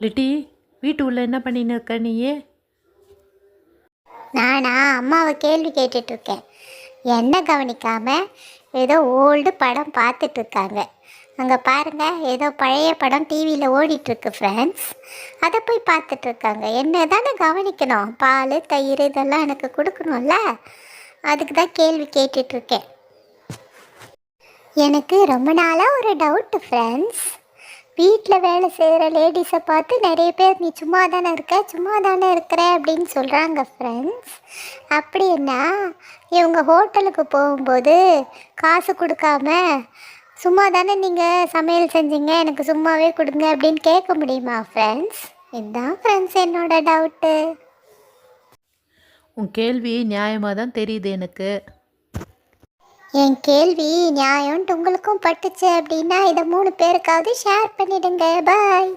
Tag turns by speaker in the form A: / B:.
A: லிட்டி வீட்டு உள்ள என்ன பண்ணின்னு இருக்க நீயே?
B: நானா அம்மாவை கேள்வி கேட்டுட்டு இருக்கேன் என்ன கவனிக்காம ஏதோ ஓல்டு படம் பார்த்துட்டு இருக்காங்க அங்கே பாருங்க ஏதோ பழைய படம் டிவியில் ஓடிட்டுருக்கு ஃப்ரெண்ட்ஸ் அதை போய் பார்த்துட்ருக்காங்க என்ன தானே கவனிக்கணும்? பால் தயிர் இதெல்லாம் எனக்கு கொடுக்கணும்ல? அதுக்கு தான் கேள்வி கேட்டுட்ருக்கேன் எனக்கு ரொம்ப நாளாக ஒரு டவுட்டு ஃப்ரெண்ட்ஸ் வீட்டில் வேலை செய்கிற லேடிஸை பார்த்து நிறைய பேர் நீ சும்மா தானே இருக்க? சும்மா தானே இருக்கிற? அப்படின்னு சொல்கிறாங்க ஃப்ரெண்ட்ஸ் அப்படின்னா இவங்க ஹோட்டலுக்கு போகும்போது காசு கொடுக்காம சும்மா தானே நீங்கள் சமையல் செஞ்சீங்க? எனக்கு சும்மாவே கொடுங்க அப்படின்னு கேட்க முடியுமா ஃப்ரெண்ட்ஸ் இதுதான் ஃப்ரெண்ட்ஸ் என்னோட டவுட்டு
A: உன் கேள்வி நியாயமாக தான் தெரியுது எனக்கு.
B: என் கேள்வி நியாயம்ன்ட்டு உங்களுக்கும் பட்டுச்சு அப்படின்னா இதை மூணு பேருக்காவது ஷேர் பண்ணிடுங்க. பாய்